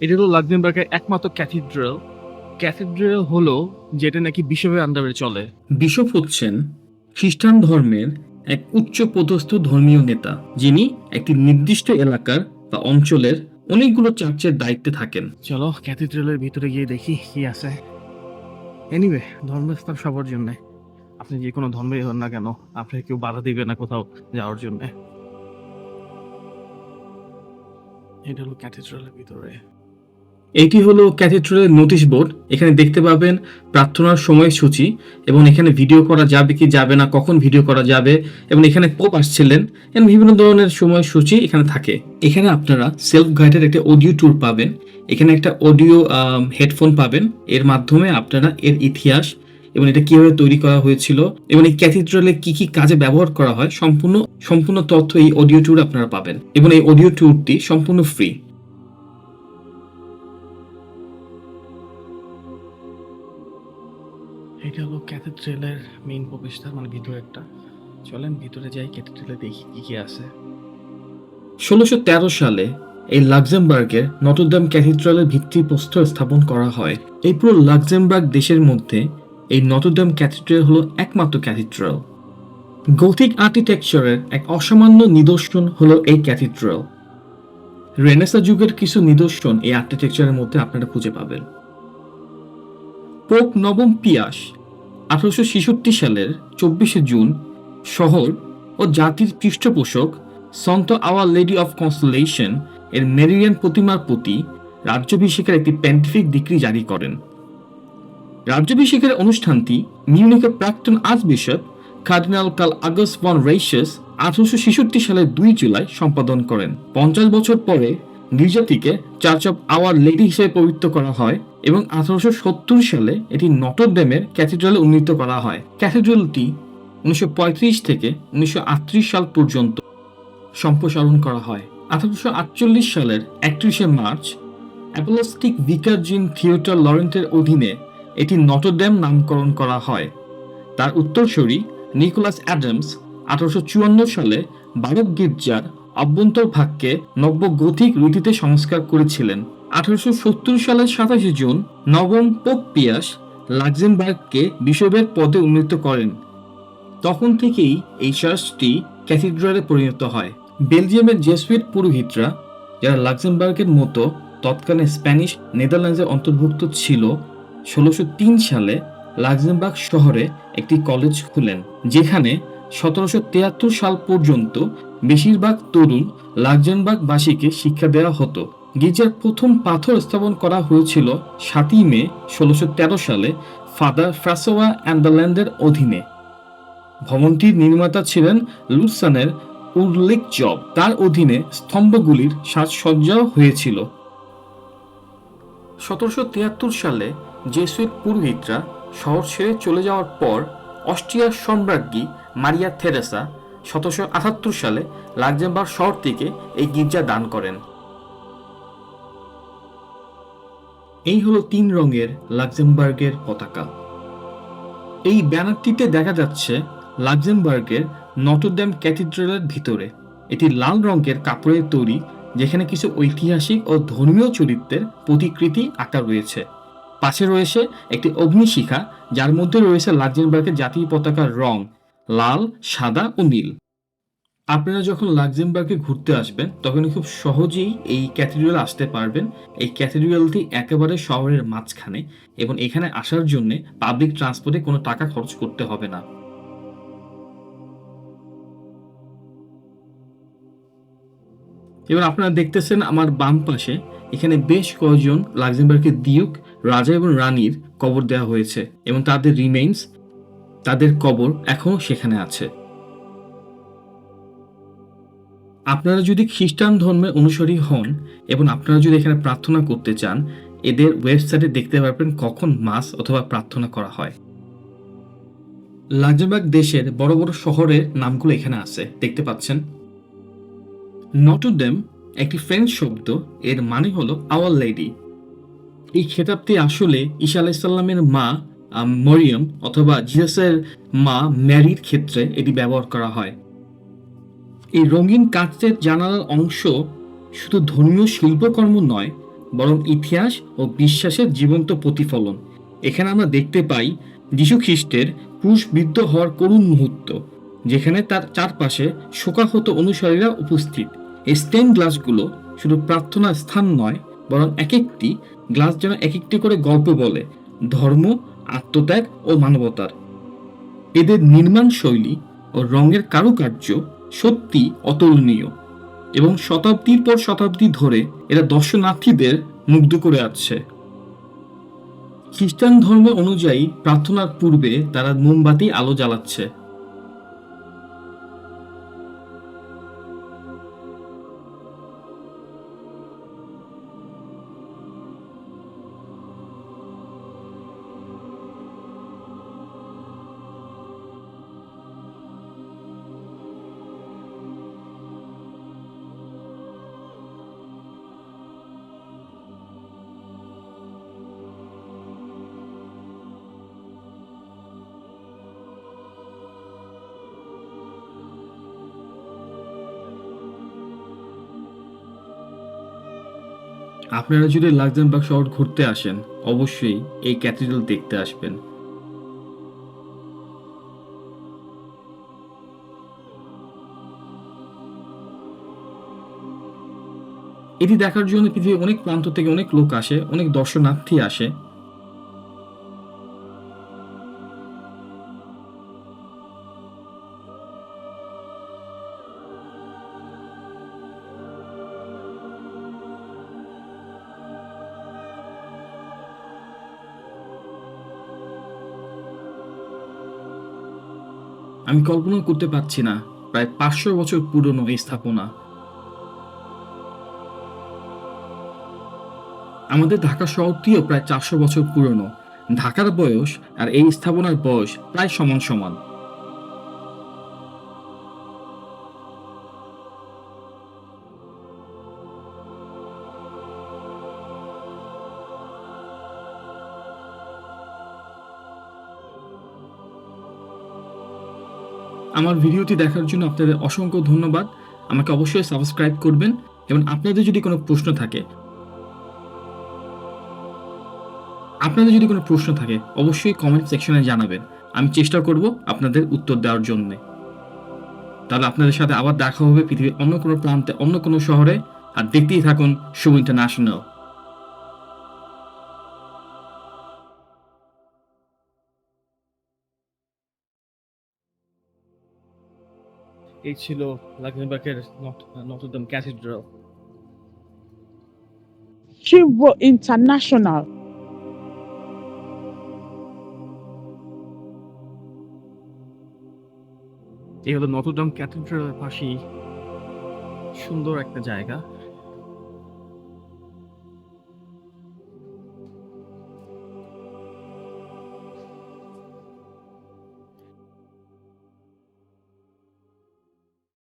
এটা হলো লাক্সেমবার্গের একমাত্র ক্যাথিড্রাল। ক্যাথিড্রাল হলো যেটা নাকি বিশ্বব্যাপী আন্ডারে চলে। বিশপ হচ্ছেন খ্রিস্টান ধর্মের এক উচ্চ পদস্থ ধর্মীয় নেতা যিনি একটি নির্দিষ্ট এলাকার বা অঞ্চলের অনেকগুলো চার্চের দায়িত্বে থাকেন। চলো ক্যাথিড্রালের ভিতরে গিয়ে দেখি কি আছে। এনিওয়ে ধর্মস্থান সবার জন্য। আপনি যে কোনো ধর্মেই হন না কেন আপনি কেউ বাধা দিবে না কোথাও যাওয়ার জন্য। এটা হলো ক্যাথিড্রালের ভিতরে। এটি হলো ক্যাথিড্রালের নোটিশ বোর্ড। এখানে দেখতে পাবেন প্রার্থনার সময়সূচি এবং এখানে ভিডিও করা যাবে কি যাবে না, কখন ভিডিও করা যাবে এবং এখানে পোপ আসছিলেন এবং বিভিন্ন ধরনের সময়সূচি এখানে থাকে। এখানে আপনারা সেলফ গাইডের একটা অডিও ট্যুর পাবেন। এখানে একটা অডিও হেডফোন পাবেন। এর মাধ্যমে আপনারা এর ইতিহাস এবং এটা কীভাবে তৈরি করা হয়েছিল এবং এই ক্যাথিড্রালে কি কি কাজে ব্যবহার করা হয়, সম্পূর্ণ সম্পূর্ণ তথ্য এই অডিও ট্যুর আপনারা পাবেন। এবং এই অডিও ট্যুরটি সম্পূর্ণ ফ্রি। এটা হলো ক্যাথিড্রালের মেইন প্রবেশদ্বার মানে ভিতরে একটা। চলেন ভিতরে যাই, ক্যাথিড্রালে দেখি কি কি আছে। ষোলোশো তেরো সালে এই লাক্সেমবার্গের নটরডাম ক্যাথিড্রালের ভিত্তিপ্রস্তর স্থাপন করা হয়। এই পুরো লাক্সেমবার্গ দেশের মধ্যে এই নটরডাম ক্যাথিড্রাল হলো একমাত্র ক্যাথিড্রাল। গৌথিক আর্কিটেকচারের এক অসামান্য নিদর্শন হলো এই ক্যাথিড্রাল। রেনেসা যুগের কিছু নিদর্শন এই আর্কিটেকচারের মধ্যে আপনারা খুঁজে পাবেন। পোপ নবম পিয়াস আঠারোশো সালের চব্বিশে জুন শহর ও জাতির পৃষ্ঠপোষক সন্ত আওয়ার লেডি অফ কনসোলেশন এর মেরিয়ান প্রতিমার প্রতি রাজ্যাভিষেকের একটি প্যান্টিফিক ডিগ্রি জারি করেন। রাজ্যাভিষেকের অনুষ্ঠানটি মিউনিকের প্রাক্তন archbishop cardinal Karl August von Reisach আঠারোশো ছেষট্টি সালের দুই জুলাই সম্পাদন করেন। পঞ্চাশ বছর পরে গির্জাটিকে চার্চ অফ আওয়ার লেডি হিসেবে পবিত্র করা হয়। এবং আঠারোশো সত্তর সালে এটি নটরডেমের ক্যাথিড্রালে উন্নীত করা হয়। ক্যাথিড্রালটি উনিশশো পঁয়ত্রিশ থেকে উনিশশো আটত্রিশ সাল পর্যন্ত সম্প্রসারণ করা হয়। আঠারোশো আটচল্লিশ সালের একত্রিশে মার্চ অ্যাপোলস্টিক ভিকারজিন থিয়েটার লরেন্টের অধীনে এটি নটরডেম নামকরণ করা হয়। তার উত্তরসূরি নিকোলাস অ্যাডামস আঠারোশো চুয়ান্ন সালে বারক গির্জার অভ্যন্তর ভাগকে নব্য গথিক রীতিতে সংস্কার করেছিলেন। আঠারোশো সত্তর সালের সাতাশে জুন নবম পোপ পিয়াস লাক্সেমবার্গকে বিশপের পদে উন্নীত করেন। তখন থেকেই এই চার্চটি ক্যাথিড্রালে পরিণত হয়। বেলজিয়ামের জেসুইট পুরোহিতরা, যারা লাক্সেমবার্গের মতো তৎকালীন স্প্যানিশ নেদারল্যান্ডসের অন্তর্ভুক্ত ছিল, ষোলোশো সালে লাক্সেমবার্গ শহরে একটি কলেজ খুলেন, যেখানে সতেরোশো তিয়াত্তর সাল পর্যন্ত বেশিরভাগ তরুণ লাক্সেমবার্গবাসীকে শিক্ষা দেওয়া হতো। গির্জার প্রথম পাথর স্থাপন করা হয়েছিল সাতই মে ষোলোশো সালে ফাদার ফ্রাসোয়া অ্যান্ডারল্যান্ডের অধীনে। ভবনটির নির্মাতা ছিলেন লুসানের উল্লেখ জব তার অধীনে স্তম্ভগুলির সাজসজ্জাও হয়েছিল। সতেরোশো তিয়াত্তর সালে জেসুইট পুরোহিতরা শহর ছেড়ে চলে যাওয়ার পর অস্ট্রিয়ার সম্রাজ্ঞী মারিয়া থেরেসা সতেরোশো আটাত্তর সালে লাক্সেমবার্গ শহর থেকে এই গির্জা দান করেন। এই হলো তিন রঙের লাক্সেমবার্গের পতাকা। এই ব্যানারটিতে দেখা যাচ্ছে লাক্সেমবার্গের নটরডেম ক্যাথিড্রালের ভিতরে এটি লাল রঙের কাপড়ের তৈরি, যেখানে কিছু ঐতিহাসিক ও ধর্মীয় চরিত্রের প্রতিকৃতি আঁকা রয়েছে। পাশে রয়েছে একটি অগ্নিশিখা, যার মধ্যে রয়েছে লাক্সেমবার্গের জাতীয় পতাকার রং লাল, সাদা ও নীল। আপনারা যখন লাক্সেমবার্গে ঘুরতে আসবেন তখন খুব সহজেই এই ক্যাথিড্রাল আসতে পারবেন। এই ক্যাথিড্রালটি একেবারে শহরের মাঝখানে এবং এখানে আসার জন্য পাবলিক ট্রান্সপোর্টে কোনো টাকা খরচ করতে হবে না। এবার আপনারা দেখতেছেন আমার বাম পাশে এখানে বেশ কয়েকজন লাক্সেমবার্গের দিউক, রাজা এবং রানীর কবর দেওয়া হয়েছে এবং তাদের রিমেইনস তাদের কবর এখনও সেখানে আছে। আপনারা যদি খ্রিস্টান ধর্মের অনুসারী হন এবং আপনারা যদি এখানে প্রার্থনা করতে চান, এদের ওয়েবসাইটে দেখতে পারবেন কখন মাস অথবা প্রার্থনা করা হয়। লাক্সেমবার্গ দেশের বড় বড় শহরের নামগুলো এখানে আছে, দেখতে পাচ্ছেন। নটরডেম একটি ফ্রেঞ্চ শব্দ, এর মানে হলো আওয়ার লেডি এই খেতাবটি আসলে ঈশা আলাইসাল্লামের মা মরিয়ম অথবা জিসাসের মা ম্যারির ক্ষেত্রে এটি ব্যবহার করা হয়। এই রঙিন কাচের জানালার অংশ শুধু ধর্মীয় শিল্পকর্ম নয়, বরং ইতিহাস ও বিশ্বাসের জীবন্ত প্রতিফলন। এখানে আমরা দেখতে পাই যীশু খ্রিস্টের ক্রুশবিদ্ধ হওয়ার করুণ মুহূর্ত, যেখানে তার চারপাশে শোকাহত অনুসারীরা উপস্থিত। এই স্টেন গ্লাসগুলো শুধু প্রার্থনার স্থান নয়, বরং এক একটি গ্লাস যেন এক একটি করে গল্প বলে, ধর্ম, আত্মত্যাগ ও মানবতার। এদের নির্মাণ শৈলী ও রঙের কারুকার্য সত্যি অতুলনীয় এবং শতাব্দীর পর শতাব্দী ধরে এরা দর্শনার্থীদের মুগ্ধ করে আসছে খ্রিস্টান ধর্ম অনুযায়ী প্রার্থনার পূর্বে তারা মোমবাতি আলো জ্বালাচ্ছে। আপনারা যদি লাক্সেমবার্গ শহর ঘুরতে আসেন, অবশ্যই এই ক্যাথিড্রাল দেখতে আসবেন। এটি দেখার জন্য পৃথিবীর অনেক প্রান্ত থেকে অনেক লোক আসে, অনেক দর্শনার্থী আসে। আমি কল্পনা করতে পারছি না, প্রায় পাঁচশো বছর পুরনো এই স্থাপনা। আমাদের ঢাকা শহরটিও প্রায় চারশো বছর পুরনো। ঢাকার বয়স আর এই স্থাপনার বয়স প্রায় সমান সমান। আমার ভিডিওটি দেখার জন্য আপনাদের অসংখ্য ধন্যবাদ। আমাকে অবশ্যই সাবস্ক্রাইব করবেন এবং আপনাদের যদি কোনো প্রশ্ন থাকে, আপনাদের যদি কোনো প্রশ্ন থাকে, অবশ্যই কমেন্ট সেকশনে জানাবেন। আমি চেষ্টা করব আপনাদের উত্তর দেওয়ার জন্য। তাহলে আপনাদের সাথে আবার দেখা হবে পৃথিবীর অন্য কোনো প্রান্তে, অন্য কোনো শহরে। আর দেখতেই থাকুন শুভ ইন্টারন্যাশনাল। এই ছিল লাক্সেমবার্গের নটরডাম ক্যাথিড্রাল Chivo International. এই হলো নটরডাম ক্যাথিড্রালের পাশেই সুন্দর একটা জায়গা